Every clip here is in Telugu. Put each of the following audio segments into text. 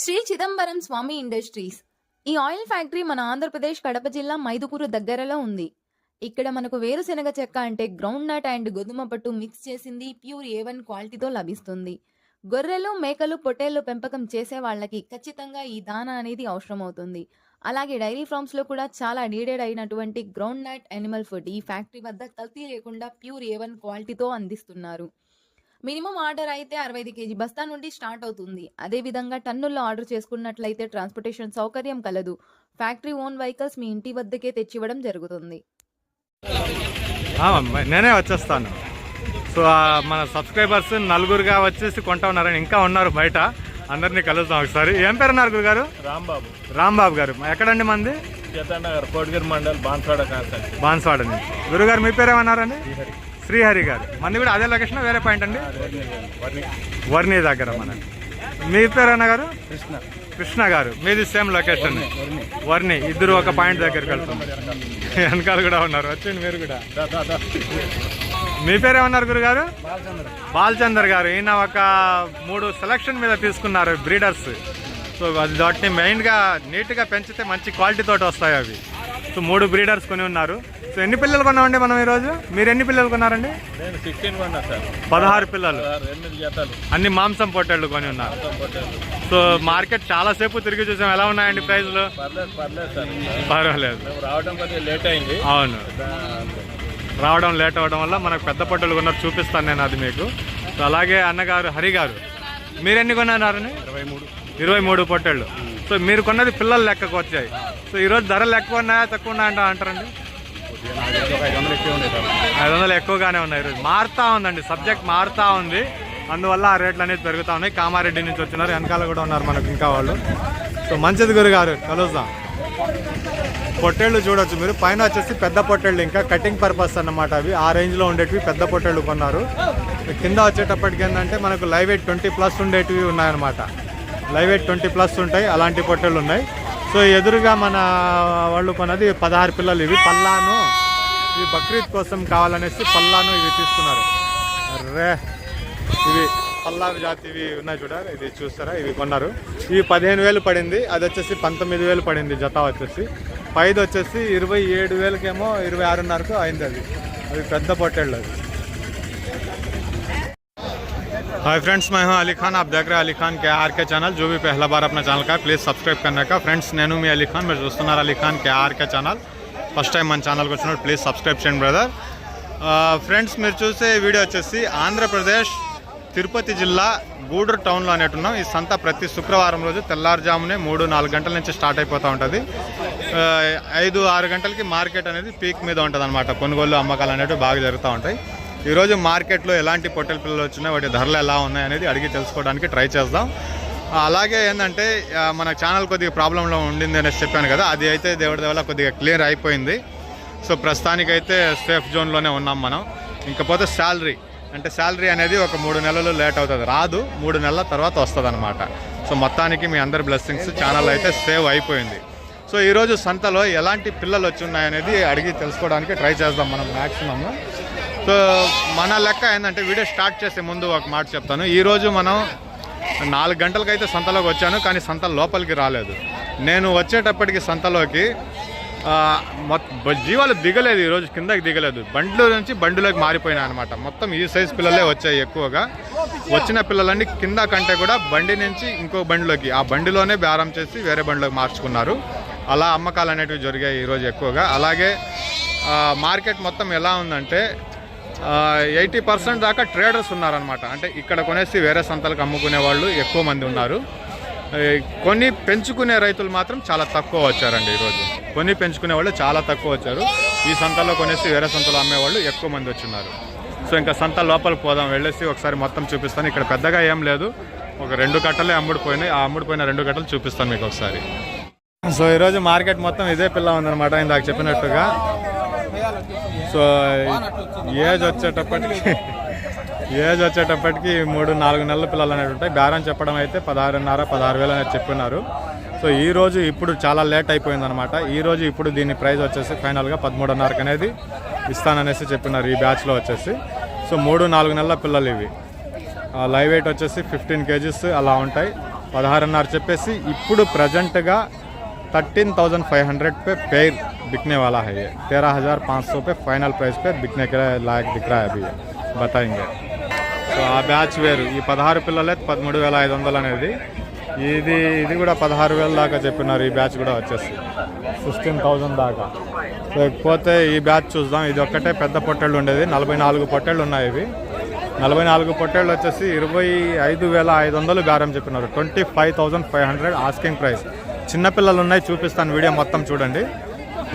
శ్రీ చిదంబరం స్వామి ఇండస్ట్రీస్. ఈ ఆయిల్ ఫ్యాక్టరీ మన ఆంధ్రప్రదేశ్ కడప జిల్లా మైదుకూరు దగ్గరలో ఉంది. ఇక్కడ మనకు వేరుశెనగ చెక్క అంటే గ్రౌండ్ నట్ అండ్ గోధుమ పట్టు మిక్స్ చేసింది ప్యూర్ ఏ వన్ క్వాలిటీతో లభిస్తుంది. గొర్రెలు మేకలు పొట్టేళ్ళు పెంపకం చేసే వాళ్ళకి ఖచ్చితంగా ఈ దానా అనేది అవసరం అవుతుంది. అలాగే డైరీ ఫార్మ్స్లో కూడా చాలా నీడెడ్ అయినటువంటి గ్రౌండ్ నట్ యానిమల్ ఫుడ్ ఈ ఫ్యాక్టరీ వద్ద కల్తీ లేకుండా ప్యూర్ ఏ వన్ క్వాలిటీతో అందిస్తున్నారు. మినిమం ఆర్డర్ అయితే అరవై ఐదు కేజీ బస్తా నుండి స్టార్ట్ అవుతుంది. అదే విధంగా టన్నుల్లో ఆర్డర్ చేసుకున్నట్లయితే ట్రాన్స్పోర్టేషన్ సౌకర్యం కలదు. ఫ్యాక్టరీ ఓన్ వెహికల్స్ మీ ఇంటి వద్దకే తెచ్చివ్వడం జరుగుతుంది. నేనే వచ్చేస్తాను. సో ఆ, మన సబ్స్క్రైబర్స్ నలుగురుగా వచ్చేసి కొంటా ఉన్నారని ఇంకా ఉన్నారు బయట. అందరినీ కలుద్దాం ఒకసారి. ఏం పేరు అన్నారు గురుగారు? రాంబాబు. రాంబాబు గారు. ఎక్కడండి మంది? చేతనగర్ కోటగిరి మండల్ బాన్స్వాడ కాన్సెప్ట్ బాన్స్వాడ నుంచి. గురుగారు మీ పేరు ఏమన్నారండి శ్రీహరి గారు. మంది కూడా అదే లొకేషన్ వేరే పాయింట్ అండి? వర్ణి దగ్గర మన. మీ పేరు అన్న గారు? కృష్ణ. కృష్ణ గారు. మీది సేమ్ లొకేషన్. వర్ణి ఇద్దరు ఒక పాయింట్ దగ్గరికి వెళ్తున్నారు. వెనకాల కూడా ఉన్నారు. వచ్చండి మీరు కూడా. మీ పేరు ఏమన్నారు గురుగారు? బాలచందర్. గారు. ఈయన ఒక మూడు సెలక్షన్ మీద తీసుకున్నారు బ్రీడర్స్. సో అది వాటిని మెయిన్గా నీట్గా పెంచితే మంచి క్వాలిటీ తోటి వస్తాయి అవి. సో మూడు బ్రీడర్స్ కొని ఉన్నారు. సో ఎన్ని పిల్లలు కొన్నామండి మనం ఈరోజు? మీరు ఎన్ని పిల్లలు కొన్నారండి? నేను సిక్స్టీన్ కొన్నా సార్. పదహారు పిల్లలు. సార్ ఎనిమిది జతలు. అన్ని మాంసం పొట్టేళ్ళు కొని ఉన్నారు. సో మార్కెట్ చాలా సేపు తిరిగి చూసాం. ఎలా ఉన్నాయండి ప్రైజ్లు పర్లేదు పర్లేదు సార్. పర్వాలేదు. రావడం లేట్ అయింది. అవును. రావడం లేట్ అవ్వడం వల్ల మనకు పెద్ద పొట్టలు కొన్నారు చూపిస్తాను నేను అది మీకు. సో అలాగే అన్నగారు హరి గారు మీరు ఎన్ని కొన్నారని ఇరవై మూడు. ఇరవై మూడు పొట్టేళ్ళు. సో మీరు కొన్నది పిల్లలు లెక్కకు వచ్చాయి. సో ఈరోజు ధరలు ఎక్కువ ఉన్నాయా తక్కువ ఉన్నాయా అంట అంటారండి? ఐదు వందలు ఎక్కువగానే ఉన్నాయి ఈరోజు. మారుతా ఉందండి సబ్జెక్ట్ మారుతా ఉంది. అందువల్ల ఆ రేట్లు అనేది పెరుగుతూ ఉన్నాయి. కామారెడ్డి నుంచి వచ్చినారు వెనకాల కూడా ఉన్నారు మనకు ఇంకా వాళ్ళు. సో మంచిది గురుగారు కలుద్దాం. పొట్టేళ్ళు చూడొచ్చు మీరు. పైన వచ్చేసి పెద్ద పొట్టేళ్ళు ఇంకా కటింగ్ పర్పస్ అన్నమాట అవి. ఆ రేంజ్లో ఉండేటివి పెద్ద పొట్టేళ్ళు కొన్నారు. కింద వచ్చేటప్పటికి ఏంటంటే మనకు లైవ్ ఎయిట్ ట్వంటీ ప్లస్ ఉండేటివి ఉన్నాయన్నమాట. లైవ్ ఎయిట్ ట్వంటీ ప్లస్ ఉంటాయి అలాంటి పొట్టేళ్ళు ఉన్నాయి. సో ఎదురుగా మన వాళ్ళు కొన్నది పదహారు పిల్లలు. ఇవి పల్లాను. ఇవి బక్రీద్ కోసం కావాలనేసి పల్లాను ఇవి తీసుకున్నారు రే ఇవి పల్లా జాతి ఇవి ఉన్నాయి చూడ ఇది చూస్తారా? ఇవి కొన్నారు. ఇవి పదిహేను వేలు పడింది. అది వచ్చేసి పంతొమ్మిది వేలు పడింది జత వచ్చేసి. పైది వచ్చేసి ఇరవై ఏడు వేలకేమో ఇరవై ఆరున్నరకు అయింది అది. అవి పెద్ద పొట్టేళ్ళు అది हाय फ्रेंड्स मैं हूं अली खान आप देख रहे हैं अली खान के आर के चैनल जो भी पहला बार अपना ఛానల్ का ప్లీజ్ సబ్స్క్రైబ్ करने का ఫ్రెండ్స్ నేను మీ అలీ ఖాన్ మీరు చూస్తున్నారు Ali Khan K R K channel first time మన ఛానల్కి వచ్చినప్పుడు ప్లీజ్ సబ్స్క్రైబ్ చేయండి బ్రదర్ ఫ్రెండ్స్ మీరు చూసే వీడియో వచ్చేసి ఆంధ్రప్రదేశ్ తిరుపతి జిల్లా గూడూరు టౌన్లో అనేటున్నాం ఈ సంత ప్రతి శుక్రవారం రోజు తెల్లారుజామునే మూడు నాలుగు గంటల నుంచి స్టార్ట్ అయిపోతూ ఉంటుంది ఆ, ఐదు ఆరు గంటలకి మార్కెట్ అనేది పీక్ మీద ఉంటుంది అనమాట కొనుగోలు అమ్మకాలు అనేవి బాగా జరుగుతూ ఉంటాయి ఈరోజు మార్కెట్లో ఎలాంటి పొట్టెల పిల్లలు వచ్చినాయి వాటి ధరలు ఎలా ఉన్నాయి అనేది అడిగి తెలుసుకోవడానికి ట్రై చేద్దాం. అలాగే ఏంటంటే మన ఛానల్ కొద్దిగా ప్రాబ్లంలో ఉండింది అనేసి చెప్పాను కదా అది అయితే దేవుడి దేవల కొద్దిగా క్లియర్ అయిపోయింది. సో ప్రస్తుతానికైతే సేఫ్ జోన్లోనే ఉన్నాం మనం. ఇంకపోతే శాలరీ అంటే శాలరీ అనేది ఒక మూడు నెలలు లేట్ అవుతుంది. రాదు మూడు నెలల తర్వాత వస్తుంది అనమాట సో మొత్తానికి మీ అందరి బ్లెస్సింగ్స్ ఛానల్ అయితే సేవ్ అయిపోయింది. సో ఈరోజు సంతలో ఎలాంటి పిల్లలు వచ్చి ఉన్నాయనేది అడిగి తెలుసుకోవడానికి ట్రై చేద్దాం మనం మ్యాక్సిమమ్ సో మన లెక్క ఏంటంటే వీడియో స్టార్ట్ చేసే ముందు ఒక మాట చెప్తాను. ఈరోజు మనం నాలుగు గంటలకైతే సంతలోకి వచ్చాను కానీ సంత లోపలికి రాలేదు. నేను వచ్చేటప్పటికి సంతలోకి జీవాలు దిగలేదు ఈరోజు కిందకి దిగలేదు. బండ్ల నుంచి బండిలోకి మారిపోయినాయి అనమాట మొత్తం ఈ సైజ్ పిల్లలే వచ్చాయి ఎక్కువగా. వచ్చిన పిల్లలన్నీ కింద కంటే కూడా బండి నుంచి ఇంకో బండిలోకి ఆ బండిలోనే బేరం చేసి వేరే బండిలోకి మార్చుకున్నారు. అలా అమ్మకాలు అనేటివి జరిగాయి ఈరోజు ఎక్కువగా. అలాగే మార్కెట్ మొత్తం ఎలా ఉందంటే ఎయిటీ పర్సెంట్ దాకా ట్రేడర్స్ ఉన్నారనమాట అంటే ఇక్కడ కొనేసి వేరే సంతలకు అమ్ముకునే వాళ్ళు ఎక్కువ మంది ఉన్నారు. కొన్ని పెంచుకునే రైతులు మాత్రం చాలా తక్కువ వచ్చారండి ఈరోజు. కొన్ని పెంచుకునే వాళ్ళు చాలా తక్కువ వచ్చారు. ఈ సంతలో కొనేసి వేరే సంతలో అమ్మేవాళ్ళు ఎక్కువ మంది వచ్చిన్నారు. సో ఇంకా సంత లోపలికి పోదాం వెళ్ళేసి ఒకసారి మొత్తం చూపిస్తాను. ఇక్కడ పెద్దగా ఏం లేదు. ఒక రెండు కట్టలే అమ్ముడిపోయినాయి ఆ అమ్ముడుపోయిన రెండు కట్టలు చూపిస్తాను మీకు ఒకసారి. సో ఈరోజు మార్కెట్ మొత్తం ఇదే పిల్ల ఉందన్నమాట. ఇందాక చెప్పినట్టుగా సో ఏజ్ వచ్చేటప్పటికి ఏజ్ వచ్చేటప్పటికి మూడు నాలుగు నెలల పిల్లలు అనేవి ఉంటాయి. బేరం చెప్పడం అయితే పదహారున్నర పదహారు వేలు అనేది చెప్పినారు. సో ఈ రోజు ఇప్పుడు చాలా లేట్ అయిపోయిందనమాట ఈ రోజు ఇప్పుడు దీని ప్రైజ్ వచ్చేసి ఫైనల్గా పదమూడున్నరకు అనేది ఇస్తాననేసి చెప్పినారు ఈ బ్యాచ్లో వచ్చేసి. సో మూడు నాలుగు నెలల పిల్లలు ఇవి. లైవ్ వెయిట్ వచ్చేసి ఫిఫ్టీన్ కేజీస్ అలా ఉంటాయి. పదహారున్నర చెప్పేసి ఇప్పుడు ప్రజెంట్గా thirteen thousand five hundred per pair बिकने वाला है ये तेरह हज़ार पाँच सौ पे फाइनल प्राइस पे बिकने के लायक दिख रहा है अभी ये बताएंगे సో ఆ బ్యాచ్ వేరు ఈ పదహారు పిల్లలే పదమూడు వేల ఐదు వందలు అనేది ఇది ఇది కూడా పదహారు వేల దాకా చెప్పినారు ఈ బ్యాచ్ కూడా వచ్చేసి సిక్స్టీన్ థౌజండ్ దాకా సో పోతే ఈ బ్యాచ్ చూద్దాం ఇది ఒక్కటే పెద్ద పొట్టేళ్ళు ఉండేది నలభై నాలుగు పొట్టేళ్ళు ఉన్నాయి ఇవి నలభై నాలుగు పొట్టేళ్ళు వచ్చేసి ఇరవై ఐదు వేల ఐదు వందలు బేరం చెప్పినారు twenty five thousand five hundred asking price చిన్నపిల్లలు ఉన్నాయి చూపిస్తాను వీడియో మొత్తం చూడండి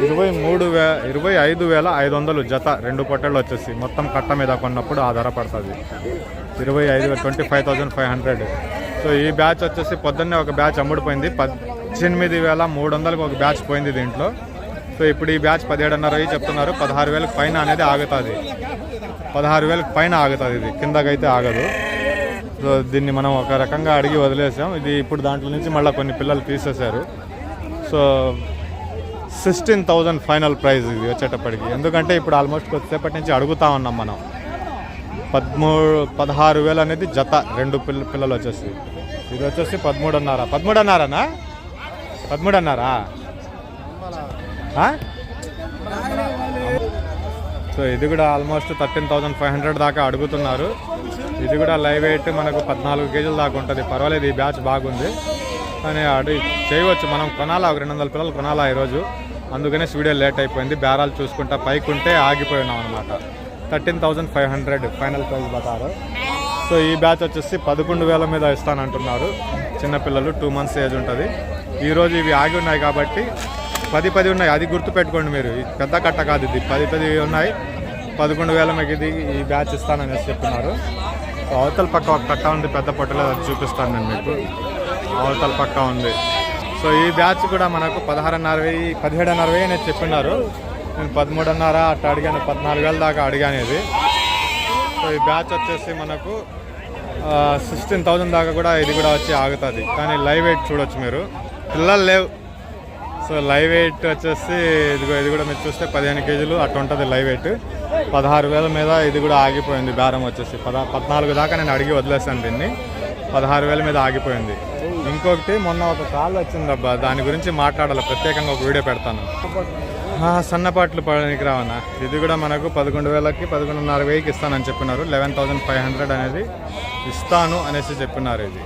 ఇరవై మూడు వే ఇరవై ఐదు వేల ఐదు వందలు జత రెండు పొట్టలు వచ్చేసి మొత్తం కట్ట మీద కొన్నప్పుడు ఆధారపడుతుంది ఇరవై ఐదు twenty five thousand five hundred. So ఈ బ్యాచ్ వచ్చేసి పొద్దున్నే ఒక బ్యాచ్ అమ్ముడుపోయింది. పద్దెనిమిది వేల మూడు వందలకు ఒక బ్యాచ్ పోయింది దీంట్లో. సో ఇప్పుడు ఈ బ్యాచ్ పదిహేడున్నర అయ్యి చెప్తున్నారు. పదహారు వేలకు పైన అనేది ఆగుతుంది. పదహారు వేలకు పైన ఆగుతుంది ఇది. కిందకైతే ఆగదు. సో దీన్ని మనం ఒక రకంగా అడిగి వదిలేసాం. ఇది ఇప్పుడు దాంట్లో నుంచి మళ్ళీ కొన్ని పిల్లలు తీసేశారు. So sixteen thousand final price ఇది వచ్చేటప్పటికి. ఎందుకంటే ఇప్పుడు ఆల్మోస్ట్ కొద్దిసేపటి నుంచి అడుగుతా ఉన్నాం మనం. పదమూడు పదహారు వేలు అనేది జత రెండు పిల్ల పిల్లలు వచ్చేసి. ఇది వచ్చేసి పదమూడున్నర. పదమూడున్నరనా? పదమూడున్నరా? అన్నారా సో ఇది కూడా almost thirteen thousand five hundred దాకా అడుగుతున్నారు. ఇది కూడా లైవ్ వెయిట్ మనకు పద్నాలుగు కేజీల దాకా ఉంటుంది. పర్వాలేదు ఈ బ్యాచ్ బాగుంది. అనే అడి చేయవచ్చు. మనం కొనాలా? ఒక రెండు వందల పిల్లలు కొనాలా ఈరోజు? అందుకనే వీడియో లేట్ అయిపోయింది. బేరాలు చూసుకుంటా పైకి ఉంటే ఆగిపోయినాం అనమాట thirteen thousand five hundred final price బతారు. So ఈ బ్యాచ్ వచ్చేసి పదకొండు వేల మీద ఇస్తానంటున్నారు. చిన్నపిల్లలు టూ మంత్స్ ఏజ్ ఉంటుంది. ఈరోజు ఇవి ఆగి ఉన్నాయి కాబట్టి పది పది ఉన్నాయి. అది గుర్తుపెట్టుకోండి మీరు. పెద్ద కట్ట కాదు ఇది. పది పది ఉన్నాయి. పదకొండు వేల మీకు ఇది ఈ బ్యాచ్ ఇస్తాననేసి చెప్తున్నారు అవతల పక్క ఒక కట్ట ఉంది పెద్ద పొట్టలో అది చూపిస్తాను నేను మీకు. అవతల పక్క ఉంది. సో ఈ బ్యాచ్ కూడా మనకు పదహారున్నర వెయ్యి పదిహేడున్నర వెయ్యి అనేది చెప్పినారు. నేను పదమూడున్నర అట్లా అడిగాను పద్నాలుగు వేల దాకా అడిగాను ఇది సో ఈ బ్యాచ్ వచ్చేసి మనకు సిక్స్టీన్ థౌజండ్ దాకా కూడా ఇది కూడా వచ్చి ఆగుతుంది. కానీ లైవ్ ఎయిట్ చూడొచ్చు మీరు. పిల్లలు లేవు. సో లైవ్ ఎయిట్ వచ్చేసి ఇదిగో ఇది కూడా మీరు చూస్తే పదిహేను కేజీలు అట్లా ఉంటుంది లైవ్ ఎయిట్. పదహారు వేల మీద ఇది కూడా ఆగిపోయింది బేరం వచ్చేసి. పద పద్నాలుగు దాకా నేను అడిగి వదిలేసాను దీన్ని. పదహారు వేల మీద ఆగిపోయింది. ఇంకొకటి మొన్న ఒక కాల్ వచ్చిందబ్బా దాని గురించి మాట్లాడాలి ప్రత్యేకంగా ఒక వీడియో పెడతాను. సన్నపాట్లు పడడానికి రావనా ఇది కూడా మనకు పదకొండు వేలకి పదకొండున్నర వెయ్యికి ఇస్తానని చెప్పినారు. లెవెన్ థౌసండ్ ఫైవ్ హండ్రెడ్ అనేది ఇస్తాను అనేసి చెప్పినారు ఇది.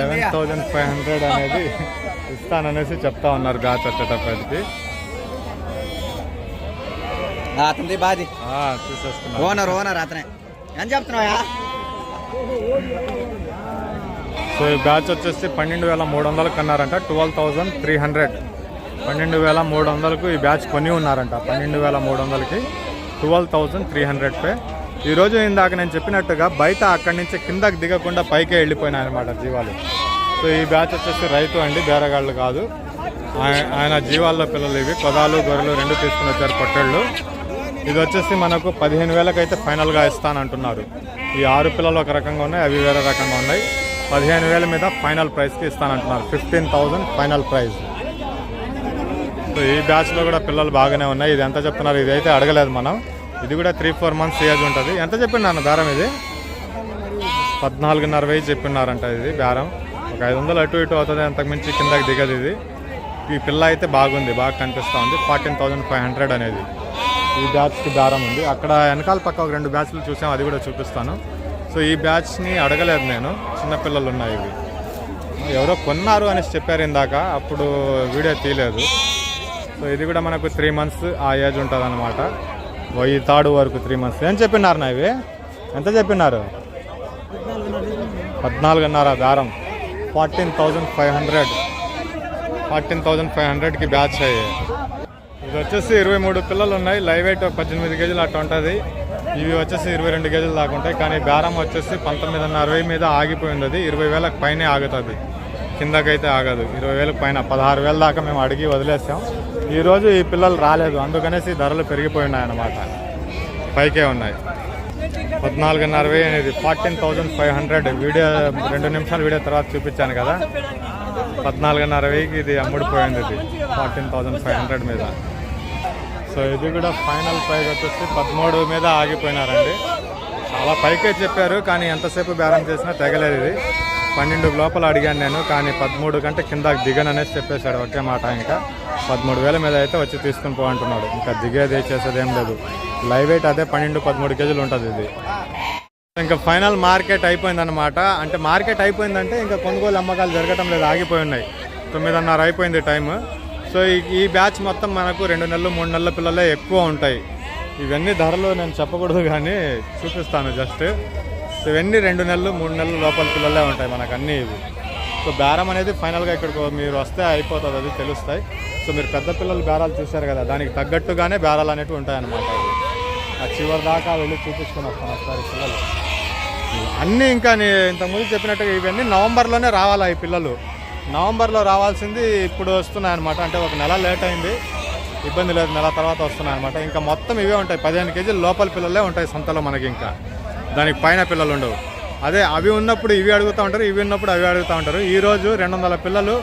లెవెన్ థౌజండ్ ఫైవ్ హండ్రెడ్ అనేది ఇస్తాననేసి చెప్తా ఉన్నారు బ్యాచ్ వచ్చేటప్పటికి అతనిది బాది. ఆ, తీసేసుకున్నారు ఓనర్ ఓనర్ అతనే. ఏం చెప్తున్నావా సో ఈ బ్యాచ్ వచ్చేసి పన్నెండు వేల మూడు వందలకు అన్నారంట ట్వెల్వ్ థౌజండ్ త్రీ హండ్రెడ్. పన్నెండు వేల మూడు వందలకు ఈ బ్యాచ్ కొని ఉన్నారంట పన్నెండు వేల మూడు వందలకి twelve thousand three hundred per. ఈరోజు ఇందాక నేను చెప్పినట్టుగా బయట అక్కడి నుంచి కిందకి దిగకుండా పైకే వెళ్ళిపోయినాయి అనమాట జీవాలు. సో ఈ బ్యాచ్ వచ్చేసి రైతు అండి బేరగాళ్ళు కాదు. ఆయ- ఆయన జీవాల్లో పిల్లలు ఇవి కొదాలు గొర్రెలు రెండు తీసుకుని వచ్చారు పొట్టళ్ళు. ఇది వచ్చేసి మనకు పదిహేను వేలకైతే ఫైనల్గా ఇస్తానంటున్నారు. ఈ ఆరు పిల్లలు ఒక రకంగా ఉన్నాయి అవి వేరే రకంగా ఉన్నాయి. పదిహేను వేల మీద ఫైనల్ ప్రైస్కి ఇస్తానంటున్నారు. Fifteen thousand final price. So ఈ బ్యాచ్లో కూడా పిల్లలు బాగానే ఉన్నాయి. ఇది ఎంత చెప్తున్నారు? ఇది అయితే అడగలేదు మనం. ఇది కూడా త్రీ ఫోర్ మంత్స్ ఏజ్ ఉంటుంది. ఎంత చెప్పినాను బేరం ఇది? పద్నాలుగున్నర వెయ్యి చెప్పినారంట ఇది బేరం ఒక ఐదు వందలు అటు ఇటు అవుతుంది. అంతకు మించి కిందకి దిగదు ఇది. ఈ పిల్ల అయితే బాగుంది బాగా కనిపిస్తూ ఉంది. ఫార్టీన్ థౌజండ్ ఫైవ్ హండ్రెడ్ అనేది. ఈ బ్యాచ్కి దారం ఉంది. అక్కడ వెనకాల పక్క ఒక రెండు బ్యాచ్లు చూసాం అది కూడా చూపిస్తాను. సో ఈ బ్యాచ్ని అడగలేదు నేను. చిన్నపిల్లలు ఉన్నాయి ఇవి. ఎవరో కొన్నారు అనేసి చెప్పారు ఇందాక. అప్పుడు వీడియో తీయలేదు. సో ఇది కూడా మనకు త్రీ మంత్స్ ఆ ఏజ్ ఉంటుంది అనమాట ఈ థర్డ్ వరకు త్రీ మంత్స్ ఏం చెప్పినారు నా ఇవి? ఎంత చెప్పినారు? పద్నాలుగున్నర దారం. Fourteen thousand five hundred fourteen thousand five హండ్రెడ్కి బ్యాచ్ అయ్యాయి ఇది వచ్చేసి ఇరవై మూడు పిల్లలు ఉన్నాయి. లైవ్ వెయిట్ పద్దెనిమిది కేజీలు అట్లా ఉంటుంది. ఇవి వచ్చేసి ఇరవై రెండు కేజీలు దాకా ఉంటాయి. కానీ బేరం వచ్చేసి పంతొమ్మిదిన్నర అరవై మీద ఆగిపోయింది అది. ఇరవై వేలకు పైనే ఆగుతుంది. కిందకైతే ఆగదు. ఇరవై వేలకు పైన పదహారు వేల దాకా మేము అడిగి వదిలేసాం. ఈరోజు ఈ పిల్లలు రాలేదు. అందుకనేసి ధరలు పెరిగిపోయినాయి అన్నమాట పైకే ఉన్నాయి. పద్నాలుగున్నర అరవై అనేది fourteen thousand five hundred. Video రెండు నిమిషాల వీడియో తర్వాత చూపించాను కదా. పద్నాలుగున్నర వెయ్యికి ఇది అమ్ముడిపోయింది ఇది. ఫార్టీన్ థౌజండ్ ఫైవ్ హండ్రెడ్ మీద. సో ఇది కూడా ఫైనల్ ప్రైస్ వచ్చేసి పదమూడు మీద ఆగిపోయినారండి. చాలా పైకే చెప్పారు కానీ ఎంతసేపు బేరం చేసినా తెగలేదు ఇది. పన్నెండు లోపల అడిగాను నేను కానీ పదమూడు కంటే కింద దిగను అనేసి చెప్పేశాడు. ఒకే మాట ఇంకా. పదమూడు వేల మీద అయితే వచ్చి తీసుకుని పో అంటున్నాడు. ఇంకా దిగేది చేసేది ఏం లేదు. లైవ్ వెయిట్ అదే పన్నెండు పదమూడు కేజీలు ఉంటుంది ఇది. ఇంకా ఫైనల్ మార్కెట్ అయిపోయిందన్నమాట. అంటే మార్కెట్ అయిపోయిందంటే ఇంకా కొనుగోలు అమ్మకాలు జరగటం లేదు ఆగిపోయి ఉన్నాయి. తొమ్మిదిన్నర అయిపోయింది టైం సో ఈ- బ్యాచ్ మొత్తం మనకు రెండు నెలలు మూడు నెలల పిల్లలే ఎక్కువ ఉంటాయి. ఇవన్నీ ధరలు నేను చెప్పకూడదు కానీ చూపిస్తాను జస్ట్ సో ఇవన్నీ రెండు నెలలు మూడు నెలల లోపల పిల్లలే ఉంటాయి మనకు అన్నీ ఇవి. సో బేరం అనేది ఫైనల్గా ఇక్కడికి మీరు వస్తే అయిపోతుంది అది తెలుస్తాయి. సో మీరు పెద్ద పిల్లలు బేరాలు చూశారు కదా దానికి తగ్గట్టుగానే బేరాలు అనేవి ఉంటాయన్నమాట ఆ చివరి దాకా వెళ్ళి చూపించుకొని వస్తాను ఒకసారి పిల్లలు. అన్నీ ఇంకా ఇంతకుముందు చెప్పినట్టుగా ఇవన్నీ నవంబర్లోనే రావాలి ఈ పిల్లలు. నవంబర్లో రావాల్సింది ఇప్పుడు వస్తున్నాయి అనమాట అంటే ఒక నెల లేట్ అయింది. ఇబ్బంది లేదు నెల తర్వాత వస్తున్నాయి అనమాట ఇంకా మొత్తం ఇవే ఉంటాయి. పదిహేను కేజీలు లోపల పిల్లలే ఉంటాయి సంతలో మనకి ఇంకా. దానికి పైన పిల్లలు ఉండవు. అదే అవి ఉన్నప్పుడు ఇవి అడుగుతూ ఉంటారు ఇవి ఉన్నప్పుడు అవి అడుగుతూ ఉంటారు. ఈరోజు రెండు వందల పిల్లలు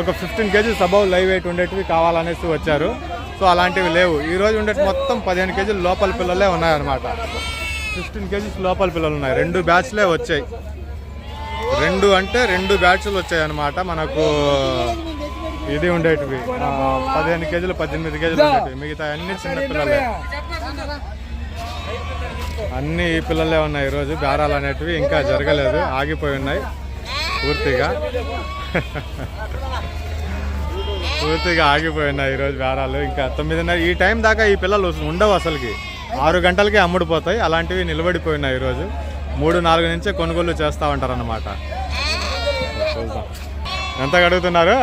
ఒక fifteen kgs above live weight ఉండేటివి కావాలనేసి వచ్చారు. సో అలాంటివి లేవు. ఈ రోజు ఉండేటి మొత్తం పదిహేను కేజీలు లోపల పిల్లలే ఉన్నాయన్నమాట. ఫిఫ్టీన్ కేజీస్ లోపల పిల్లలు ఉన్నాయి. రెండు బ్యాచ్లే వచ్చాయి. రెండు అంటే రెండు బ్యాచ్లు వచ్చాయి అనమాట మనకు ఇది ఉండేటివి. పదిహేను కేజీలు పద్దెనిమిది కేజీలు ఉండేటివి. మిగతా అన్ని చిన్న పిల్లలే. అన్ని ఈ పిల్లలే ఉన్నాయి ఈరోజు. బేరాలు అనేటివి ఇంకా జరగలేదు. ఆగిపోయి ఉన్నాయి. పూర్తిగా. పూర్తిగా ఆగిపోయి ఉన్నాయి ఈరోజు బేరాలు. ఇంకా తొమ్మిదిన్నర ఈ టైం దాకా ఈ పిల్లలు ఉండవు అసలుకి. ఆరు గంటలకే అమ్ముడుపోతాయి అలాంటివి నిలబడిపోయి ఉన్నాయి ఈరోజు. మూడు నాలుగు నుంచే కొనుగోలు చేస్తూ ఉంటారు అన్నమాట చూద్దాం ఎంత అడుగుతున్నారు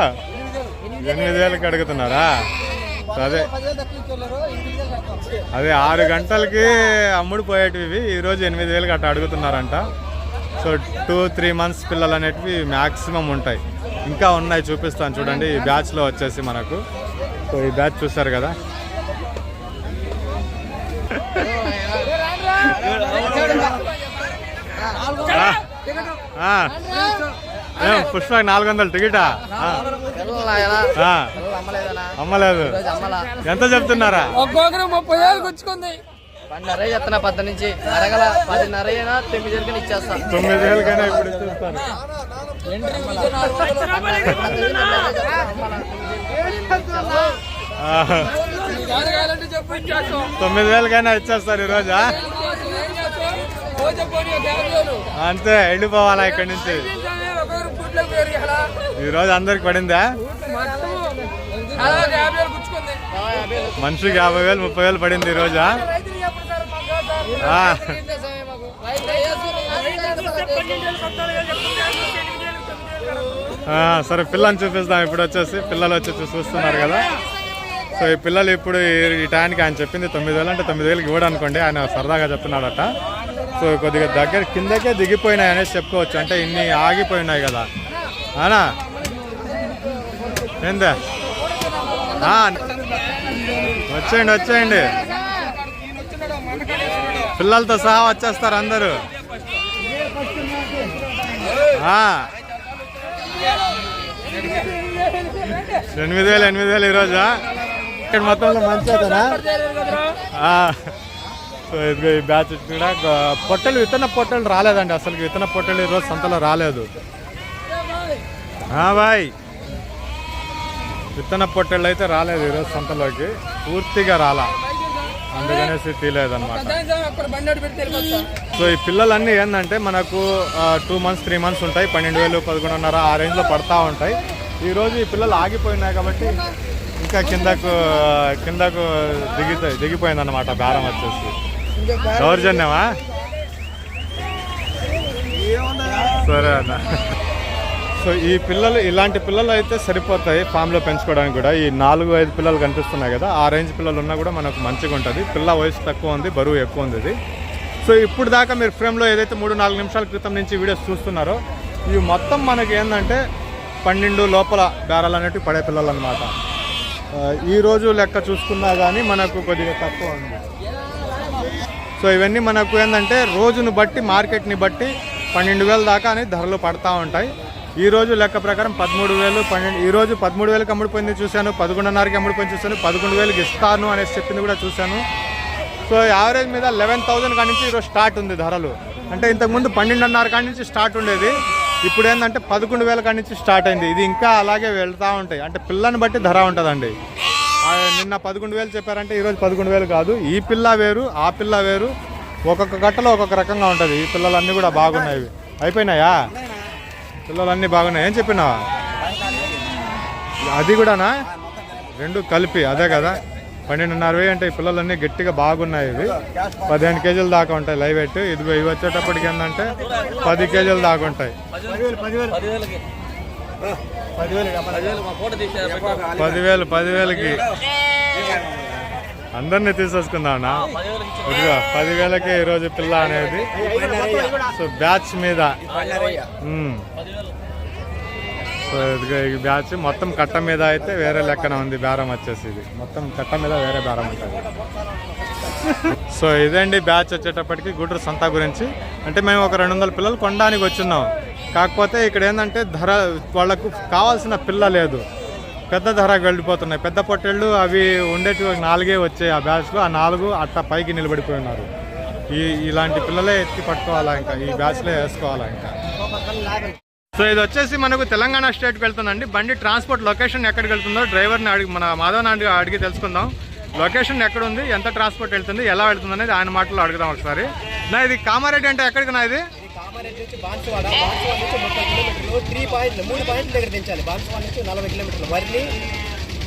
ఎనిమిది వేలకి అడుగుతున్నారా అదే. అదే ఆరు గంటలకి అమ్ముడు పోయేటివి ఈరోజు ఎనిమిది వేలకి అట్లా అడుగుతున్నారంట. సో టూ త్రీ మంత్స్ పిల్లలు అనేటివి మ్యాక్సిమం ఉంటాయి. ఇంకా ఉన్నాయి చూపిస్తాను చూడండి. ఈ బ్యాచ్లో వచ్చేసి మనకు. సో ఈ బ్యాచ్ చూస్తారు కదా? పుష్పకి నాలుగు వందలు టికెటా. అమ్మలేదు. ఎంత చెప్తున్నారా? ఒక్కొక్కరు ముప్పై వేలకు వచ్చుకుంది. పన్నెండున్నర చెప్తున్నా పద్ద నుంచి. అరగల పదిన్నర అయినా తొమ్మిది వరకు ఇచ్చేస్తా. తొమ్మిది వేలకైనా ఇప్పుడు ఇచ్చేస్తాను తొమ్మిది వేలకైనా ఇచ్చేస్తారు ఈరోజు ఆ? ఏం చేస్తాం ఓ చెప్పని ఒక యాభై వేలు అంతే వెళ్ళిపోవాలా ఇక్కడి నుంచి. ఇక్కడ ఈరోజు అందరికి పడిందా? మనిషికి యాభై వేలు ముప్పై వేలు పడింది? రైతులు చెప్పండి సార్ మాకు సార్. ఆ. ఆ, సరే పిల్లని చూపిస్తాం ఇప్పుడు వచ్చేసి పిల్లలు వచ్చి చూస్తున్నారు కదా. సో ఈ పిల్లలు ఇప్పుడు ఈ- ఈ టైంకి ఆయన చెప్పింది తొమ్మిది వేలు అంటే తొమ్మిది వేలకి ఇవ్వడం అనుకోండి ఆయన సరదాగా చెప్తున్నాడట. సో కొద్దిగా దగ్గర కిందకే దిగిపోయినాయి అనేసి చెప్పుకోవచ్చు. అంటే ఇన్ని ఆగిపోయినాయి కదా. అనా? ఏందా? ఆ, వచ్చేయండి వచ్చేయండి. పిల్లలతో సహా వచ్చేస్తారు అందరూ. ఆ. ఎనిమిది వేలు ఎనిమిది వేలు ఈరోజా? ఇక్కడ మొత్తంలో మంచి అవుతారా సో ఇదిగో ఈ బ్యాచ్ కూడా పొట్టలు విత్తన పొట్టలు రాలేదండి అసలు విత్తన పొట్టలు ఈరోజు సంతలో రాలేదు. బాయ్. విత్తన పొట్టెళ్ళు అయితే రాలేదు ఈరోజు సంతలోకి. పూర్తిగా రాలా. అందుకనేసి తీలేదన్నమాట సో ఈ పిల్లలన్నీ ఏంటంటే మనకు టూ మంత్స్ త్రీ మంత్స్ ఉంటాయి. పన్నెండు వేలు పదకొండున్నర ఆ రేంజ్లో పడతా ఉంటాయి. ఈరోజు ఈ పిల్లలు ఆగిపోయినాయి కాబట్టి ఇంకా కిందకు కిందకు దిగితే దిగిపోయిందన్నమాట. బేరం వచ్చేసి. దౌర్జన్యమా? సరే అన్న. సో ఈ పిల్లలు ఇలాంటి పిల్లలు అయితే సరిపోతాయి ఫామ్లో పెంచుకోవడానికి కూడా. ఈ నాలుగు ఐదు పిల్లలు కనిపిస్తున్నాయి కదా ఆ రేంజ్ పిల్లలు ఉన్నా కూడా మనకు మంచిగా ఉంటుంది. పిల్ల వయసు తక్కువ ఉంది బరువు ఎక్కువ ఉంది ఇది. సో ఇప్పుడు దాకా మీరు ఫ్రేమ్లో ఏదైతే మూడు నాలుగు నిమిషాల క్రితం నుంచి వీడియోస్ చూస్తున్నారో ఇవి మొత్తం మనకి ఏంటంటే పన్నెండు లోపల బేరాలు అనేటివి పడే పిల్లలు అనమాట ఈ రోజు లెక్క చూసుకున్నా కానీ మనకు కొద్దిగా తక్కువ ఉంది. సో ఇవన్నీ మనకు ఏంటంటే రోజును బట్టి మార్కెట్ని బట్టి పన్నెండు వేల దాకా అని ధరలు పడతా ఉంటాయి. ఈ రోజు లెక్క ప్రకారం పదమూడు వేలు పన్నెండు ఈ రోజు పదమూడు వేలకు అమ్ముడిపోయింది చూశాను పదకొండున్నరకి అమ్ముడిపోయింది చూశాను పదకొండు వేలకు ఇస్తాను అనేసి చెప్పింది కూడా చూశాను. సో యావరేజ్ మీద లెవెన్ థౌజండ్ కాడి నుంచి ఈరోజు స్టార్ట్ ఉంది ధరలు. అంటే ఇంతకుముందు పన్నెండున్నర కాడి నుంచి స్టార్ట్ ఉండేది. ఇప్పుడు ఏంటంటే పదకొండు వేల కాడి నుంచి స్టార్ట్ అయింది. ఇది ఇంకా అలాగే వెళ్తూ ఉంటాయి. అంటే పిల్లని బట్టి ధర ఉంటుందండి. నిన్న పదకొండు వేలు చెప్పారంటే ఈరోజు పదకొండు వేలు కాదు. ఈ పిల్ల వేరు ఆ పిల్ల వేరు. ఒక్కొక్క గట్టలో ఒక్కొక్క రకంగా ఉంటుంది. ఈ పిల్లలన్నీ కూడా బాగున్నాయి అయిపోయినాయా? పిల్లలన్నీ బాగున్నాయి. ఏం చెప్పినావా? అది కూడానా? రెండు కలిపి అదే కదా. పన్నెండున్నర వేయి అంటే ఈ పిల్లలన్నీ గట్టిగా బాగున్నాయి ఇవి. పదిహేను కేజీల దాకా ఉంటాయి లైవ్ ఇది ఇవి వచ్చేటప్పటికి ఏంటంటే పది కేజీల దాకా ఉంటాయి. పదివేలు పదివేలకి. అందరినీ తీసేసుకుందామన్నా ఇదిగో పదివేలకి ఈరోజు పిల్ల అనేది. సో బ్యాచ్ మీద. సో ఇదిగో ఈ బ్యాచ్ మొత్తం కట్ట మీద అయితే వేరే లెక్కన ఉంది బేరం వచ్చేసి ఇది. మొత్తం కట్ట మీద వేరే బేరం ఉంటుంది. సో ఇదండి బ్యాచ్ వచ్చేటప్పటికి గుడ్రు సంత గురించి. అంటే మేము ఒక రెండు వందల పిల్లలు కొనడానికి వచ్చున్నాం. కాకపోతే ఇక్కడ ఏంటంటే ధర వాళ్ళకు కావాల్సిన పిల్ల లేదు. పెద్ద ధరకు వెళ్ళిపోతున్నాయి. పెద్ద పొట్టేళ్ళు అవి ఉండేటివి నాలుగే వచ్చాయి ఆ బ్యాచ్లో. ఆ నాలుగు అట్ట పైకి నిలబడిపోయి ఉన్నారు ఈ ఇలాంటి పిల్లలే ఎత్తి పట్టుకోవాలా ఇంకా? ఈ బ్యాచ్లో వేసుకోవాలా ఇంకా? సో ఇది వచ్చేసి మనకు తెలంగాణ స్టేట్కి వెళ్తుందండి. బండి ట్రాన్స్పోర్ట్ లొకేషన్ ఎక్కడికి వెళ్తుందో డ్రైవర్ని అడిగి మన మాధవ్ అడిగి అడిగి తెలుసుకుందాం. లొకేషన్ ఎక్కడ ఉంది? ఎంత ట్రాన్స్పోర్ట్ వెళ్తుంది? ఎలా వెళ్తుంది అనేది ఆయన మాటలో అడుగుదాం ఒకసారి. నా ఇది కామారెడ్డి అంటే ఎక్కడికి నా ఇది? కామారెడ్డి నుంచి బాన్సువాడ బాన్సువాడ నుంచి ముప్పై కిలోమీటర్లు త్రీ పాయింట్లు మూడు పాయింట్ల దగ్గర దించాలి. బాన్సువాడ నుంచి నలభై కిలోమీటర్లు. వర్ని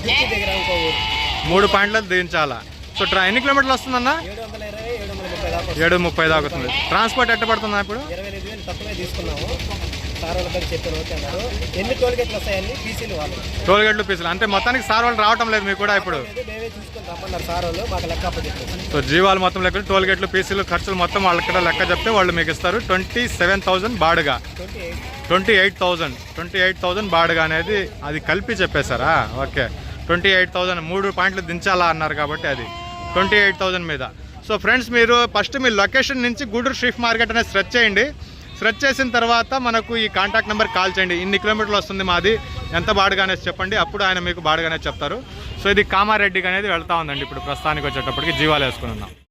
దించి దగ్గర ఇంకో ఊరు. మూడు పాయింట్లకు దించాలా? సో ట్రా ఎన్ని కిలోమీటర్లు వస్తుందన్నా? ఏడు వందల ఇరవై ఏడు వందల ముప్పై దాకా వస్తుంది. ఏడు ముప్పై దాకా వస్తుంది. ట్రాన్స్పోర్ట్ ఎట్ట పడుతుందా ఇప్పుడు? ఇరవై ఐదు వేలు తక్కువే తీసుకున్నాము. సార్ వాళ్ళ దగ్గర చెప్పాను ఓకే అన్నారు. ఎన్ని టోల్ గేట్లు పీసీలు వాళ్ళు? టోల్ గేట్లు పీసులు అంటే మొత్తానికి సార్ వాళ్ళు రావటం లేదు మీకు కూడా ఇప్పుడు. లేదు, మేమే చూసుకొని రమ్మన్నారు సార్ వాళ్ళు మాకు లెక్క అప్పచెప్పారు. సో జీవాలు మొత్తం లెక్క టోల్ గేట్లు పీసీలు ఖర్చులు మొత్తం వాళ్ళకి లెక్క చెప్తే వాళ్ళు మీకు ఇస్తారు. Twenty seven thousand బాడుగా. Twenty eight thousand twenty eight thousand బాడుగా అనేది అది కలిపి చెప్పేశారా? ఓకే. ట్వంటీ ఎయిట్ థౌజండ్ మూడు పాయింట్లు దించాలా అన్నారు కాబట్టి అది. ట్వంటీ ఎయిట్ థౌజండ్ మీద. సో ఫ్రెండ్స్ మీరు ఫస్ట్ మీ లొకేషన్ నుంచి గూడూరు స్ట్రీట్ మార్కెట్ అనేది సెర్చ్ చేయండి. స్ట్రెచ్ చేసిన తర్వాత మనకు ఈ కాంటాక్ట్ నెంబర్ కాల్ చేయండి. ఇన్ని కిలోమీటర్లు వస్తుంది మాది. ఎంత బాడుగానే చెప్పండి. అప్పుడు ఆయన మీకు బాడుగానే చెప్తారు. సో ఇది కామారెడ్డికి అనేది వెళ్తా ఉందండి. ఇప్పుడు ప్రస్తుతానికి వచ్చేటప్పటికి జీవాలు వేసుకుని ఉన్నాం.